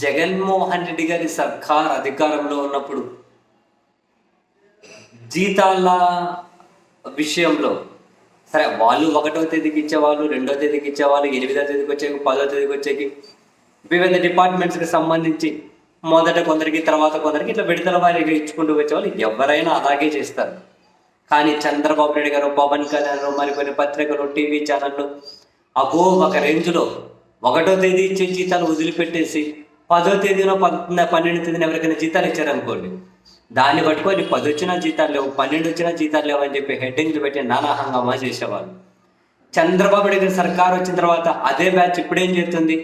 జగన్మోహన్ రెడ్డి గారి సర్కార్ అధికారంలో ఉన్నప్పుడు జీతాల విషయంలో సరే వాళ్ళు ఒకటో తేదీకి ఇచ్చేవాళ్ళు రెండో తేదీకి ఇచ్చేవాళ్ళు ఎనిమిదో తేదీకి వచ్చేకి పదో తేదీకి వచ్చేకి వివిధ డిపార్ట్మెంట్స్కి సంబంధించి మొదట కొందరికి తర్వాత కొందరికి ఇట్లా విడుదల వారికి ఇచ్చుకుంటూ వచ్చేవాళ్ళు. ఎవరైనా అలాగే చేస్తారు. కానీ చంద్రబాబు నాయుడు గారు పవన్ కళ్యాణ్ మరికొన్ని పత్రికలు టీవీ ఛానళ్ళు అగో ఒక రేంజ్లో ఒకటో తేదీ ఇచ్చే జీతాలు వదిలిపెట్టేసి పదో తేదీనో పద్ పన్నెండు తేదీన ఎవరికైనా జీతాలు ఇచ్చారనుకోండి. దాన్ని పట్టుకొని పది వచ్చినా జీతాలు లేవు పన్నెండు వచ్చినా జీతాలు లేవు అని చెప్పి హెడ్డింగ్లు పెట్టి నానా హంగామా చేసేవాళ్ళు. చంద్రబాబు నాయుడు గారి సర్కార్ వచ్చిన తర్వాత అదే బ్యాచ్ ఇప్పుడేం చేస్తుంది?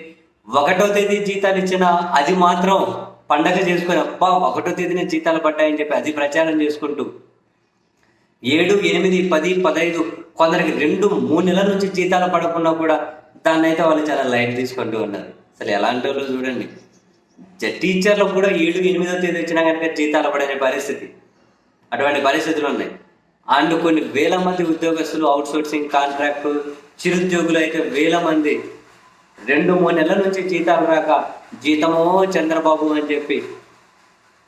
ఒకటో తేదీ జీతాలు ఇచ్చినా అది మాత్రం పండగ చేసుకొని అబ్బా ఒకటో తేదీన జీతాలు పడ్డాయని చెప్పి అది ప్రచారం చేసుకుంటూ ఏడు ఎనిమిది పది పదహైదు కొందరికి రెండు మూడు నెలల నుంచి జీతాలు పడకుండా కూడా దాన్ని అయితే వాళ్ళు చాలా లైట్ తీసుకుంటూ ఉన్నారు. అసలు ఎలాంటి వాళ్ళు చూడండి. టీచర్లకు కూడా ఏడు ఎనిమిదో తేదీ వచ్చినా కనుక జీతాలు పడని పరిస్థితి. అటువంటి పరిస్థితులు ఉన్నాయి. అండ్ కొన్ని వేల మంది ఉద్యోగస్తులు అవుట్ సోర్సింగ్ కాంట్రాక్టు చిరుద్యోగులు అయితే వేల మంది రెండు మూడు నెలల నుంచి జీతాలు రాక జీతమో చంద్రబాబు అని చెప్పి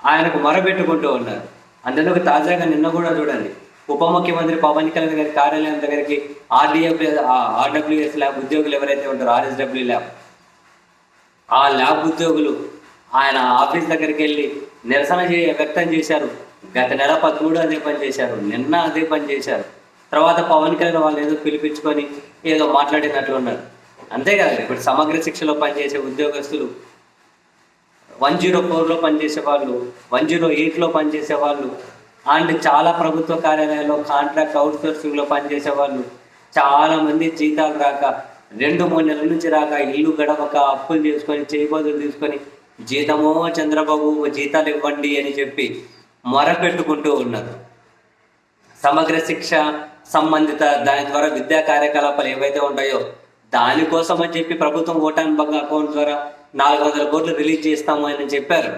ఆయనకు మొరబెట్టుకుంటూ ఉన్నారు. అందులో తాజాగా నిన్న కూడా చూడండి. ఉప ముఖ్యమంత్రి పవన్ కళ్యాణ్ గారి కార్యాలయం దగ్గరికి ఆర్డీఎఫ్ ఆర్డబ్ల్యూఎస్ ల్యాబ్ ఉద్యోగులు ఎవరైతే ఉంటారో ఆర్ఎస్డబ్ల్యూ ల్యాబ్. ఆ ల్యాబ్ ఉద్యోగులు ఆయన ఆఫీస్ దగ్గరికి వెళ్ళి నిరసన చే వ్యక్తం చేశారు. గత నెల పదమూడు అదే పని చేశారు. నిన్న అదే పని చేశారు. తర్వాత పవన్ కళ్యాణ్ వాళ్ళు ఏదో పిలిపించుకొని ఏదో మాట్లాడినట్లు ఉన్నారు. అంతేకాదు ఇప్పుడు సమగ్ర శిక్షలో పనిచేసే ఉద్యోగస్తులు వన్ జీరో ఫోర్లో పనిచేసే వాళ్ళు వన్ జీరో ఎయిట్లో పనిచేసే వాళ్ళు అండ్ చాలా ప్రభుత్వ కార్యాలయాల్లో కాంట్రాక్ట్ అవుట్సోర్సింగ్లో పనిచేసే వాళ్ళు చాలామంది జీతాలు రాక రెండు మూడు నెలల నుంచి రాక ఇల్లు గడవక అప్పులు చేసుకొని చేయబోదులు తీసుకొని జీతమో చంద్రబాబు జీతాలు ఇవ్వండి అని చెప్పి మొరపెట్టుకుంటూ ఉన్నారు సమగ్ర శిక్ష సంబంధిత దాని ద్వారా విద్యా కార్యకలాపాలు ఏవైతే ఉంటాయో దానికోసం అని చెప్పి ప్రభుత్వం ఓటాన్ బంక్ అకౌంట్ ద్వారా నాలుగు వందల కోట్లు రిలీజ్ చేస్తాము అని చెప్పారు.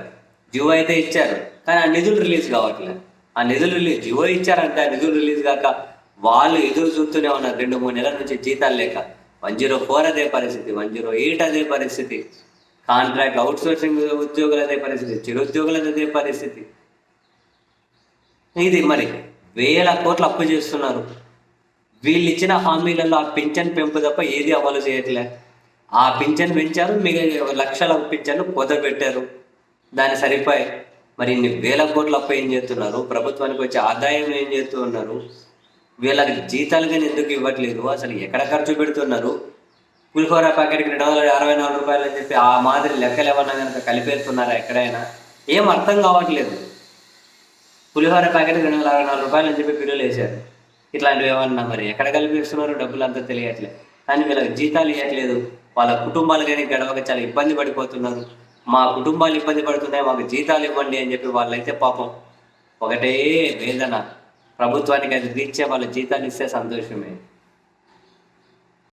జియో అయితే ఇచ్చారు. కానీ ఆ నిధులు రిలీజ్ కావట్లేదు. ఆ నిధులు రిలీజ్ జియో ఇచ్చారంటే. ఆ నిధులు రిలీజ్ కాక వాళ్ళు ఎదురు చూస్తూనే ఉన్నారు. రెండు మూడు నెలల నుంచి జీతాలు లేక. వన్ జీరో ఫోర్ అదే పరిస్థితి వన్ జీరో ఎయిట్ అదే పరిస్థితి. కాంట్రాక్ట్ అవుట్ సోర్సింగ్ ఉద్యోగులు అదే పరిస్థితి చిరుద్యోగులు అదే పరిస్థితి. ఇది మరి వేల కోట్లు అప్పు చేస్తున్నారు. వీళ్ళు ఇచ్చిన హామీలలో ఆ పింఛన్ పెంపు తప్ప ఏది అమలు చేయట్లే. ఆ పింఛన్ పెంచారు మిగతా లక్షల పింఛన్లు కుదరబెట్టారు దాని సరిపోయి. మరి ఇన్ని వేల కోట్ల అప్పు ఏం చేస్తున్నారు? ప్రభుత్వానికి వచ్చే ఆదాయం ఏం చేస్తూ ఉన్నారు? వీళ్ళకి జీతాలు కానీ ఎందుకు ఇవ్వట్లేదు? అసలు ఎక్కడ ఖర్చు పెడుతున్నారు? పులిహోర ప్యాకెట్కి రెండు వందల అరవై నాలుగు రూపాయలు అని చెప్పి ఆ మాదిరి లెక్కలు ఏమన్నా కనుక కలిపేస్తున్నారా ఎక్కడైనా? ఏం అర్థం కావట్లేదు. పులిహోర ప్యాకెట్ రెండు వందల అరవై నాలుగు రూపాయలు అని చెప్పి బిల్లులు వేశారు. ఇట్లాంటివి ఏమన్నా మరి ఎక్కడ కలిపిస్తున్నారు? డబ్బులు అంతా తెలియట్లేదు. కానీ వీళ్ళకి జీతాలు ఇవ్వట్లేదు వాళ్ళ కుటుంబాలు కానీ గడవక చాలా ఇబ్బంది పడిపోతున్నారు. మా కుటుంబాలు ఇబ్బంది పడుతున్నాయి మాకు జీతాలు ఇవ్వండి అని చెప్పి వాళ్ళైతే పాపం ఒకటే వేదన. ప్రభుత్వానికి అది తీర్చే వాళ్ళ జీతాలు ఇస్తే సంతోషమే.